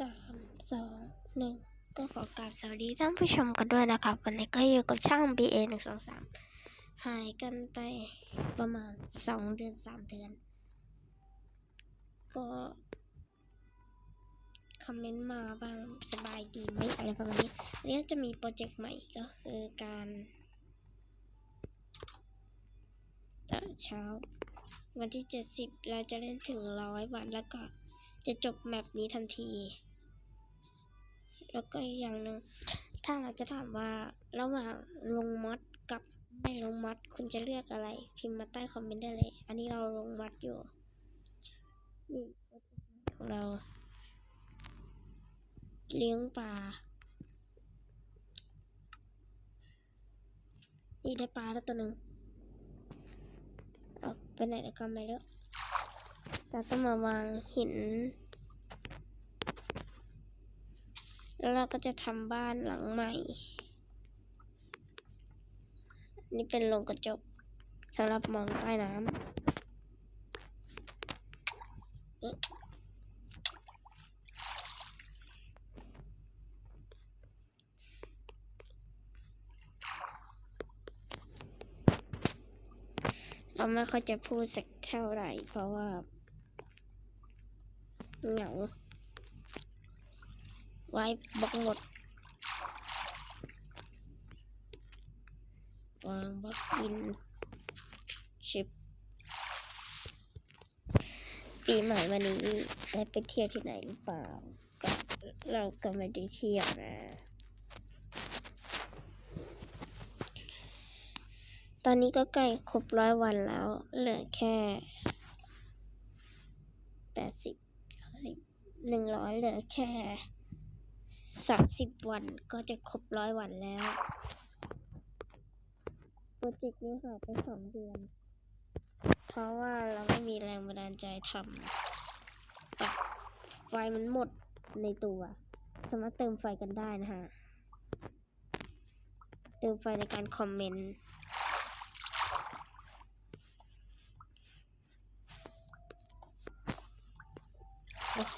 สามสองหนึ่งก็ขอกราบสวัสดีท่านผู้ชมกันด้วยนะครับ วันนี้ก็อยู่กับช่าง BA หนึ่งสองสามหายกันไปประมาณสองเดือนสามเดือน ก็ คอมเมนต์มาบ้างสบายดีไหมอะไรประมาณนี้วันนี้จะมีโปรเจกต์ใหม่ก็คือการตอเช้า วันที่70เราจะเล่นถึงร้อยวันแล้วก็ จะจบแมปนี้ทันที แล้วก็อีกอย่างหนึ่งถ้าเราจะถามว่าระหว่างลงมัดกับไม่ลงมัดคุณจะเลือกอะไร พิมพ์มาใต้คอมเมนต์ได้เลย อันนี้เราลงมัดอยู่นี่รเจกต์ใหม่ของเรา เลี้ยงปลานี่ได้ปลาแล้วตัวหนึ่งเอาไปไหนแล้วก็ไม่รู้เราต้องมาวางหิน แล้วเราก็จะทำบ้านหลังใหม่ นี่เป็นโรงกระจกสำหรับมองใต้น้ำเราไม่ค่อยจะพูดสักเท่าไหร่ เพราะว่า เหงาไว้บล็อกหมดวางบล็อกอินชิปปีใหม่วันนี้ได้ไปเที่ยวที่ไหนหรือเปล่าก็เราก็ไม่ได้เที่ยวนะ ตอนนี้ก็ใกล้ครบร้อยวันแล้ว เหลือแค่แปดสิบ หนึ่งร้อยเหลือแค่สามสิบวันก็จะครบร้อยวันแล้ว โปรเจกต์นี้หายไปสองเดือน เพราะว่าเราไม่มีแรงบันดาลใจทำปัดไฟมันหมดในตัว สามารถเติมไฟกันได้นะฮะ เติมไฟในการคอมเมนต์โอ้โห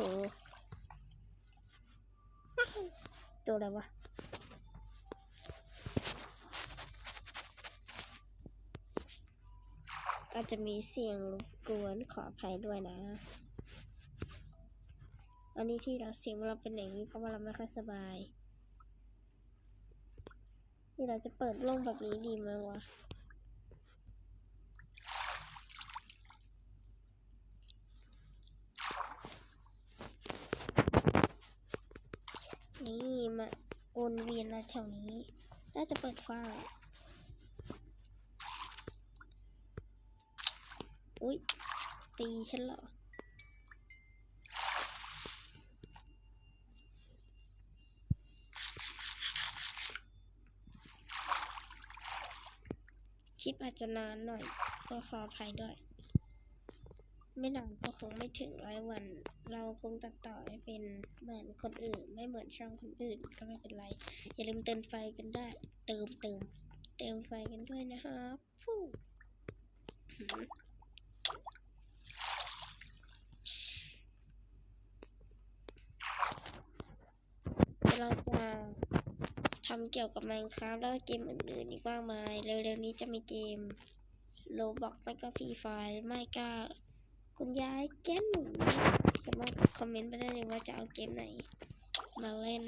ตัวอะไรวะอาจจะมีเสียงรบกวนขออภัยด้วยนะ อันนี้ที่เราเสียงเราเป็นอย่างนี้เพราะว่าเราไม่ค่อยสบายที่เราจะเปิดโล่งแบบนี้ดีไหมวะ นี่มา วนเวียนมาแถวนี้ น่าจะเปิดฝ้าอุ๊ยตีฉันเหรอคลิปอาจจะนานหน่อย ก็ขออภัยด้วย ไม่นานก็คงไม่ถึงร้อยวัน เราคงตัดต่อให้เป็นเหมือนคนอื่น ไม่เหมือนช่องคนอื่นก็ไม่เป็นไร อย่าลืมเติมไฟกันได้ เติมเติมเติมไฟกันด้วยนะครับฟู่เราจะทำเกี่ยวกับ Minecraft แล้วเกมอื่นๆอีกมากมาย เร็วๆนี้จะมีเกม Roblox ไม่ก็ Free Fire ไม่ก็ คุณยายแก้นหนูสามารถคอมเมนต์ไปได้เลยว่าจะเอาเกมไหน มาเล่น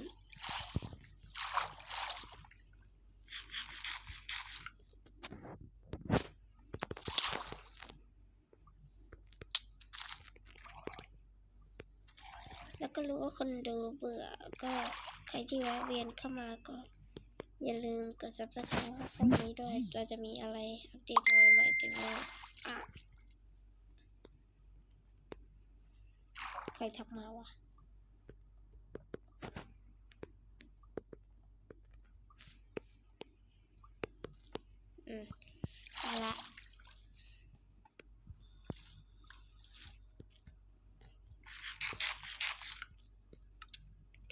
แล้วก็รู้ว่าคนดูเบื่อก็ใครที่แวะเวียนเข้ามาก็อย่าลืมกด subscribe ช่องนี้ด้วย เราจะมีอะไรอัปเดตมาใหม่ๆถึงว่าอะ ใครทักมาวะอืมเอาละ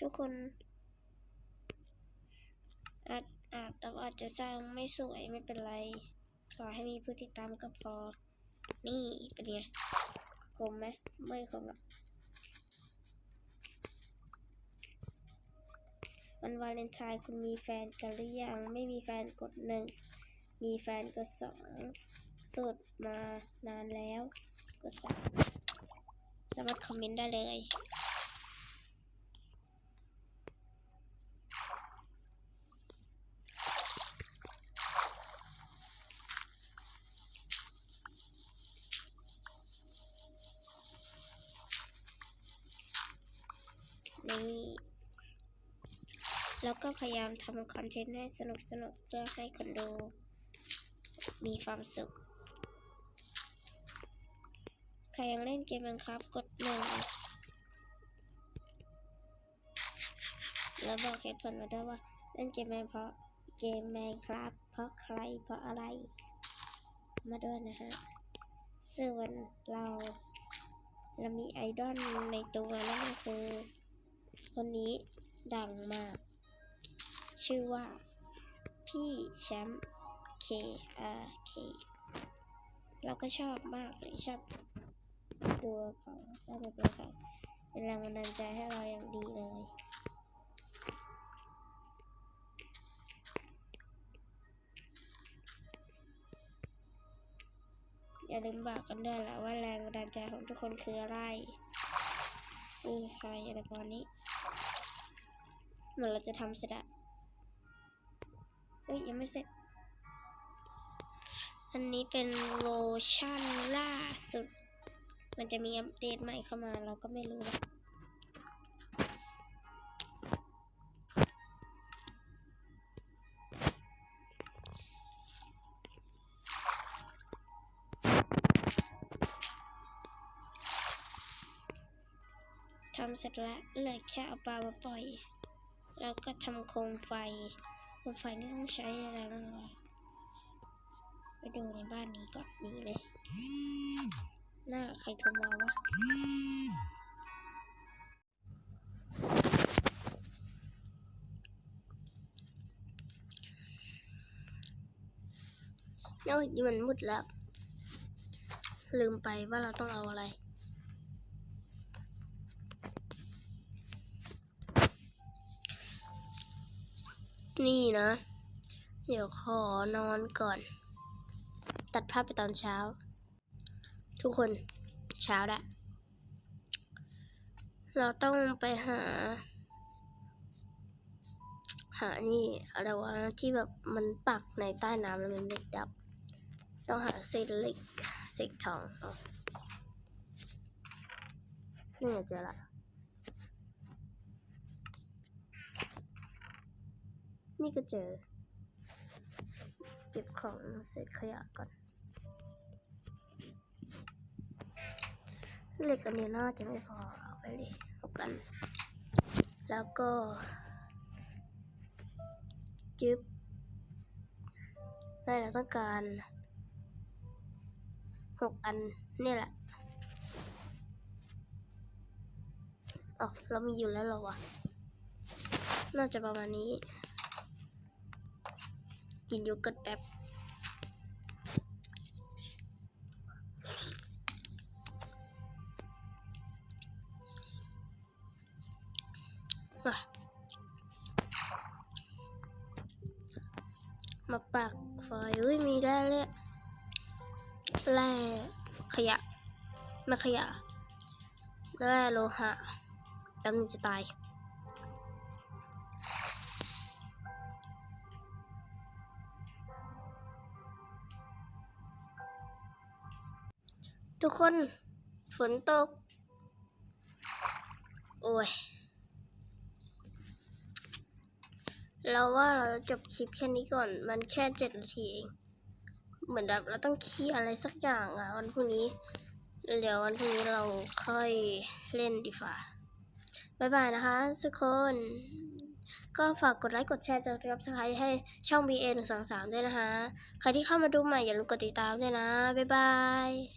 ทุกคนอาจอาจเราอาจจะสร้างไม่สวยไม่เป็นไร ขอให้มีผู้ติดตามก็พอ นี่เป็นไง คมไหมไม่คมหรอก วันวาเลนไทน์คุณมีแฟนกันหรือยัง ไม่มีแฟนกดหนึ่ง มีแฟนกดสองโสดมานานแล้ว กดสามสามารถคอมเมนต์ได้เลยนี่ แล้วก็พยายามทำคอนเทนต์ให้สนุกสนุกเพื่อให้คนดูมีความสุข ใครยังเล่นเกมยังครับกดหนึ่งแล้วบอกเหตุผลมาด้วยว่าเล่นเกมแมนเพราะเกมแมนครับเพราะใครเพราะอะไร มาด้วยนะฮะส่วนเราเรามีไอดอลในตัวนั่นก็คือ คนนี้ดังมาก ชื่อว่า พี่แชมป์ K R K เราก็ชอบมากเลยชอบตัวเขาชอบตัวเขาเป็นแรงบันดาลใจให้เราอย่างดีเลยอย่าลืมบอกกันด้วยล่ะว่าแรงบันดาลใจของทุกคนคืออะไรนี่ใครอะไรประมาณนี้เหมือนเราจะทำเสร็จอะ อ้ยยังไม่เสร็จ อันนี้เป็นเวอร์ชั่นล่าสุด มันจะมีอัปเดตใหม่เข้ามาเราก็ไม่รู้นะทำเสร็จแล้วเหลือแค่เอาปลามาปล่อย แล้วก็ทำโคมไฟ คมไฟนี่ต้องใช้อะไรบ้างไปดูในบ้านนี้ก่อนนี่เลย หน้าใครโทรมาวะโอ้ยนี่มันมืดแล้ว ลืมไปว่าเราต้องเอาอะไร นี่นะ เดี๋ยวขอนอนก่อน ตัดภาพไปตอนเช้า ทุกคนเช้าละเราต้องไปหา หานี่อะไรวะที่แบบมันปักในใต้น้ำแล้วมันไม่ดับ ต้องหาเศษเหล็กเศษทองเอนี่เจอละ นี่ก็เจอ เก็บของเศษขยะก่อนเหล็กอันนี้น่าจะไม่พอเอาไปเลยเอากัน แล้วก็จึ๊บได้เราต้องการหกอันนี่แหละอ๋อเรามีอยู่แล้วเหรอวะ น่าจะประมาณนี้ กินโยเกิร์ตแป๊บมามาปักไฟเฮ้ยมีได้เลยแร่ขยะไม่ขยะแร่โลหะแป๊บนึงจะตาย ทุกคน ฝนตก โอ้ย เราว่าเราจะจบคลิปแค่นี้ก่อน มันแค่เจ็ดนาทีเอง เหมือนแบบเราต้องเคลียร์อะไรสักอย่างอะวันพรุ่งนี้ เดี๋ยววันพรุ่งนี้เราค่อยเล่นดีฟ่าบายบายนะคะทุกคน ก็ฝากกดไลค์กดแชร์จะรับสไครให้ช่อง BA 1 2 3ด้วยนะคะ ใครที่เข้ามาดูใหม่อย่าลืมกดติดตามด้วยนะ บ๊ายบาย